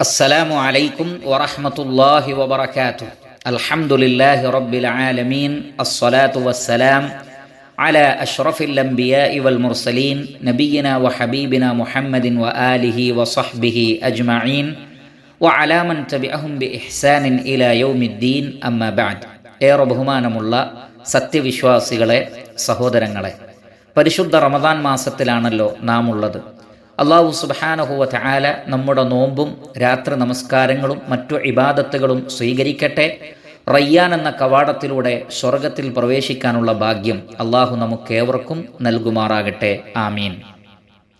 السلام عليكم ورحمة الله وبركاته الحمد لله رب العالمين الصلاة والسلام على أشرف الأنبياء والمرسلين نبينا وحبيبنا محمد وآله وصحبه أجمعين وعلى من تبعهم بإحسان إلى يوم الدين أما بعد ഏറെ ബഹുമാനമുള്ള സത്യവിശ്വാസികളെ സഹോദരങ്ങളെ പരിശുദ്ധ റമദാൻ മാസത്തിലാണല്ലോ നാം ഉള്ളത് അള്ളാഹു സുബാനഹുവ ചായാല നമ്മുടെ നോമ്പും രാത്രി നമസ്കാരങ്ങളും മറ്റു ഇബാദത്തുകളും സ്വീകരിക്കട്ടെ. റയ്യാൻ എന്ന കവാടത്തിലൂടെ സ്വർഗത്തിൽ പ്രവേശിക്കാനുള്ള ഭാഗ്യം അള്ളാഹു നമുക്കേവർക്കും നൽകുമാറാകട്ടെ. ആമീൻ.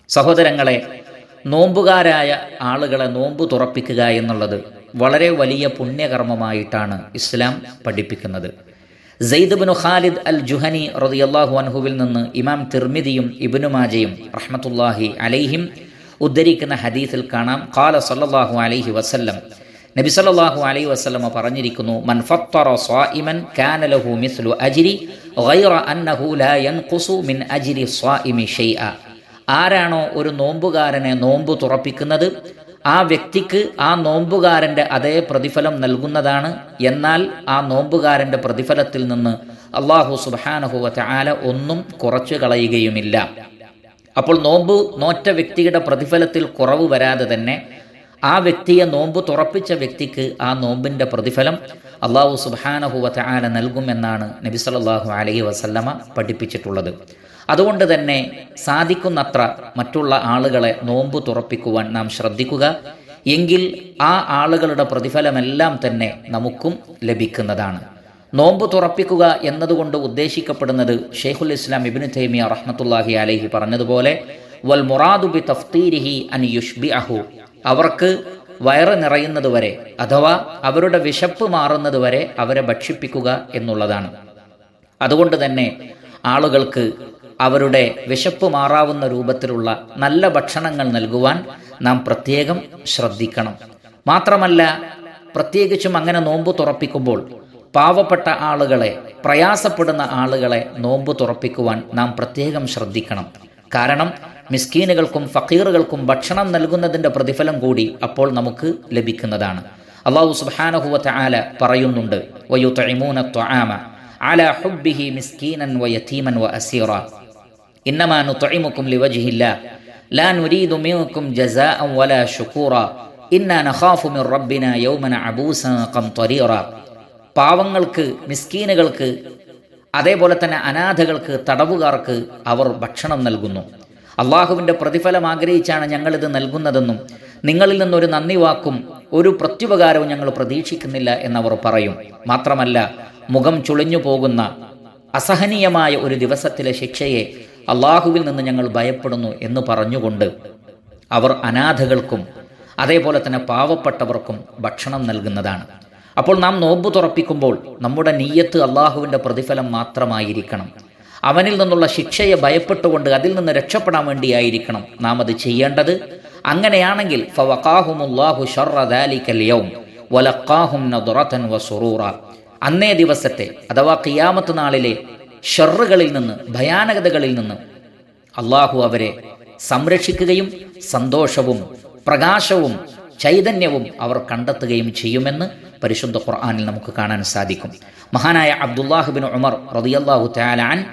സഹോദരങ്ങളെ നോമ്പുകാരായ ആളുകളെ നോമ്പ് തുറപ്പിക്കുക എന്നുള്ളത് വളരെ വലിയ പുണ്യകർമ്മമായിട്ടാണ് ഇസ്ലാം പഠിപ്പിക്കുന്നത്. സെയ്ദ് ഖാലിദ് അൽ ജുഹനി റളിയല്ലാഹു അൻഹുവിൽ നിന്ന് ഇമാം തിർമിദിയും ഇബ്നു മാജയും റഹ്മത്തുല്ലാഹി അലൈഹിം ഉദ്ധരിക്കുന്ന ഹദീസിൽ കാണാം. ഖാല സല്ലല്ലാഹു അലൈഹി വസല്ലം. നബി സല്ലാഹു അലൈഹി വസ്ലമ പറഞ്ഞിരിക്കുന്നു മൻ സ്വായിമൻ കാന ലഹു മിസ്ലു അജ്രി ഗൈറ അന്നഹു ലാ യൻഖുസു മിൻ അജ്രി സ്വായിമി ഷൈഅ. ആരാണോ ഒരു നോമ്പുകാരനെ നോമ്പ് തുറപ്പിക്കുന്നത്? ആ വ്യക്തിക്ക് ആ നോമ്പുകാരന്റെ അതേ പ്രതിഫലം നൽകുന്നതാണ്. എന്നാൽ ആ നോമ്പുകാരന്റെ പ്രതിഫലത്തിൽ നിന്ന് അള്ളാഹു സുബാനഹുവ ആല ഒന്നും കുറച്ചു കളയുകയുമില്ല. അപ്പോൾ നോമ്പ് നോറ്റ വ്യക്തിയുടെ പ്രതിഫലത്തിൽ കുറവ് വരാതെ തന്നെ ആ വ്യക്തിയെ നോമ്പ് തുറപ്പിച്ച വ്യക്തിക്ക് ആ നോമ്പിന്റെ പ്രതിഫലം അള്ളാഹു സുബാനഹുവ ആല നൽകുമെന്നാണ് നബി സല്ലല്ലാഹു അലൈഹി വസല്ലമ പഠിപ്പിച്ചിട്ടുള്ളത്. അതുകൊണ്ട് തന്നെ സാധിക്കുന്നത്ര മറ്റുള്ള ആളുകളെ നോമ്പ് തുറപ്പിക്കുവാൻ നാം ശ്രദ്ധിക്കുക. എങ്കിൽ ആ ആളുകളുടെ പ്രതിഫലമെല്ലാം തന്നെ നമുക്കും ലഭിക്കുന്നതാണ്. നോമ്പ് തുറപ്പിക്കുക എന്നതുകൊണ്ട് ഉദ്ദേശിക്കപ്പെടുന്നത് ഷെയ്ഖുൽ ഇസ്ലാം ഇബിന് തൈമിയ റഹ്മത്തുല്ലാഹി അലഹി പറഞ്ഞതുപോലെ വൽ മുറാദു ബി തഫ്തീരിഹി അൻ യുഷ്ബി അഹു അവർക്ക് വയറ് നിറയുന്നതുവരെ അഥവാ അവരുടെ വിശപ്പ് മാറുന്നതുവരെ അവരെ ഭക്ഷിപ്പിക്കുക എന്നുള്ളതാണ്. അതുകൊണ്ട് തന്നെ ആളുകൾക്ക് അവരുടെ വിശപ്പ് മാറാവുന്ന രൂപത്തിലുള്ള നല്ല ഭക്ഷണങ്ങൾ നൽകുവാൻ നാം പ്രത്യേകം ശ്രദ്ധിക്കണം. മാത്രമല്ല പ്രത്യേകിച്ചും അങ്ങനെ നോമ്പ് തുറപ്പിക്കുമ്പോൾ പാവപ്പെട്ട ആളുകളെ പ്രയാസപ്പെടുന്ന ആളുകളെ നോമ്പ് തുറപ്പിക്കുവാൻ നാം പ്രത്യേകം ശ്രദ്ധിക്കണം. കാരണം മിസ്കീനുകൾക്കും ഫക്കീറുകൾക്കും ഭക്ഷണം നൽകുന്നതിന്റെ പ്രതിഫലം കൂടി അപ്പോൾ നമുക്ക് ലഭിക്കുന്നതാണ്. അള്ളാഹു സുബാനഹുവത്ത് ആല പറയുന്നുണ്ട് ത്വആമ ആല ഹുബ്ബിഹി മിസ്കീനൻ വയതീമൻ വ അസീറ. انما نطعمكم لوجه الله ലാ നുരീദു منكم ജസാഅൻ വലാ ശുകൂറ. انا നഖാഫു من ربنا യൗമൻ അബൂസൻ قمطريرا പാവങ്ങൾക്ക് മിസ്കീനുകൾക്ക് അതേപോലെ തന്നെ അനാഥകൾക്ക് തടവുകാർക്ക് അവർ ഭക്ഷണം നൽകുന്നു. അള്ളാഹുവിന്റെ പ്രതിഫലം ആഗ്രഹിച്ചാണ് ഞങ്ങളിത് നൽകുന്നതെന്നും നിങ്ങളിൽ നിന്നൊരു നന്ദി വാക്കും ഒരു പ്രത്യുപകാരവും ഞങ്ങൾ പ്രതീക്ഷിക്കുന്നില്ല എന്നവർ പറയും. മാത്രമല്ല മുഖം ചുളിഞ്ഞു പോകുന്ന അസഹനീയമായ ഒരു ദിവസത്തിലെ ശിക്ഷയെ അള്ളാഹുവിൽ നിന്ന് ഞങ്ങൾ ഭയപ്പെടുന്നു എന്ന് പറഞ്ഞുകൊണ്ട് അവർ അനാഥകൾക്കും അതേപോലെ തന്നെ പാവപ്പെട്ടവർക്കും ഭക്ഷണം നൽകുന്നതാണ്. അപ്പോൾ നാം നോമ്പ് തുറപ്പിക്കുമ്പോൾ നമ്മുടെ നീയത്ത് അള്ളാഹുവിന്റെ പ്രതിഫലം മാത്രമായിരിക്കണം. അവനിൽ നിന്നുള്ള ശിക്ഷയെ ഭയപ്പെട്ടുകൊണ്ട് അതിൽ നിന്ന് രക്ഷപ്പെടാൻ വേണ്ടിയായിരിക്കണം നാം അത് ചെയ്യേണ്ടത്. അങ്ങനെയാണെങ്കിൽ ഫവഖാഹുമുല്ലാഹു വസുറൂറ അന്നേ ദിവസത്തെ അഥവാ കിയാമത്ത് നാളിലെ ഷെറുകളിൽ നിന്ന് ഭയാനകതകളിൽ നിന്ന് അള്ളാഹു അവരെ സംരക്ഷിക്കുകയും സന്തോഷവും പ്രകാശവും ചൈതന്യവും അവർ കണ്ടെത്തുകയും ചെയ്യുമെന്ന് പരിശുദ്ധ ഖുർആാനിൽ നമുക്ക് കാണാൻ സാധിക്കും. മഹാനായ അബ്ദുല്ലാഹുബിൻ ഉമർ റതിയല്ലാഹു താലാൻ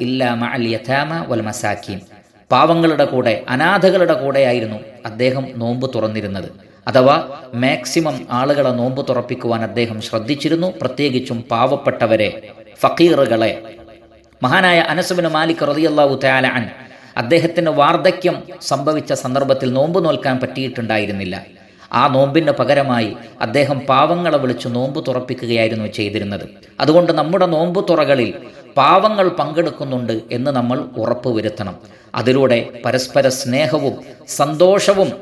ഇല്ലാ മഅൽ വൽ മസാക്കീൻ പാവങ്ങളുടെ കൂടെ അനാഥകളുടെ കൂടെയായിരുന്നു അദ്ദേഹം നോമ്പ് തുറന്നിരുന്നത്. അഥവാ മാക്സിമം ആളുകളെ നോമ്പ് തുറപ്പിക്കുവാൻ അദ്ദേഹം ശ്രദ്ധിച്ചിരുന്നു. പ്രത്യേകിച്ചും പാവപ്പെട്ടവരെ ഫക്കീറുകളെ. മഹാനായ അനസുബിന് മാലിക് റതിയല്ലാവു തയാല അൻ അദ്ദേഹത്തിന് വാർദ്ധക്യം സംഭവിച്ച സന്ദർഭത്തിൽ നോമ്പ് നോൽക്കാൻ പറ്റിയിട്ടുണ്ടായിരുന്നില്ല. ആ നോമ്പിന് പകരമായി അദ്ദേഹം പാവങ്ങളെ വിളിച്ച് നോമ്പ് തുറപ്പിക്കുകയായിരുന്നു ചെയ്തിരുന്നത്. അതുകൊണ്ട് നമ്മുടെ നോമ്പ് തുറകളിൽ പാവങ്ങൾ പങ്കെടുക്കുന്നുണ്ട് എന്ന് നമ്മൾ ഉറപ്പുവരുത്തണം. അതിലൂടെ പരസ്പര സ്നേഹവും സന്തോഷവും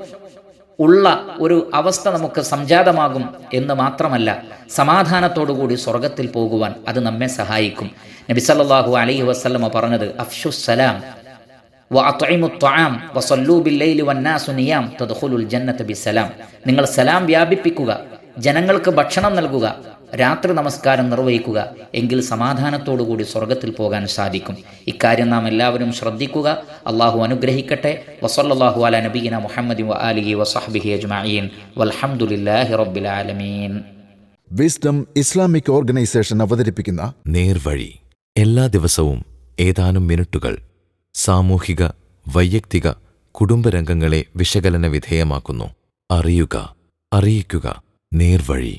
ഉള്ള ഒരു അവസ്ഥ നമുക്ക് സംജാതമാകും എന്ന് മാത്രമല്ല സമാധാനത്തോടുകൂടി സ്വർഗത്തിൽ പോകുവാൻ അത് നമ്മെ സഹായിക്കും. നബി സല്ലല്ലാഹു അലൈഹി വസ്ലമ പറഞ്ഞത് അഫ്ഷുസലാം നിങ്ങൾ സലാം വ്യാപിപ്പിക്കുക ജനങ്ങൾക്ക് ഭക്ഷണം നൽകുക രാത്രി നമസ്കാരം നിർവഹിക്കുക എങ്കിൽ സമാധാനത്തോടുകൂടി സ്വർഗത്തിൽ പോകാൻ സാധിക്കും. ഇക്കാര്യം നാം എല്ലാവരും ശ്രദ്ധിക്കുക. അള്ളാഹു അനുഗ്രഹിക്കട്ടെ. വസല്ലാഹു അല നബീന മുഹമ്മദ് അലി വസഹബിഹി അജ്മീൻ വൽഹംദുലില്ലാഹി റബ്ബിൽ ആലമീൻ. വിസ്ഡം ഇസ്ലാമിക് ഓർഗനൈസേഷൻ അവതരിപ്പിക്കുന്ന നേർവഴി. എല്ലാ ദിവസവും ഏതാനും മിനിറ്റുകൾ സാമൂഹിക വൈയക്തിക കുടുംബരംഗങ്ങളെ വിശകലന വിധേയമാക്കുന്നു. അറിയുക അറിയിക്കുക. നേർവഴി.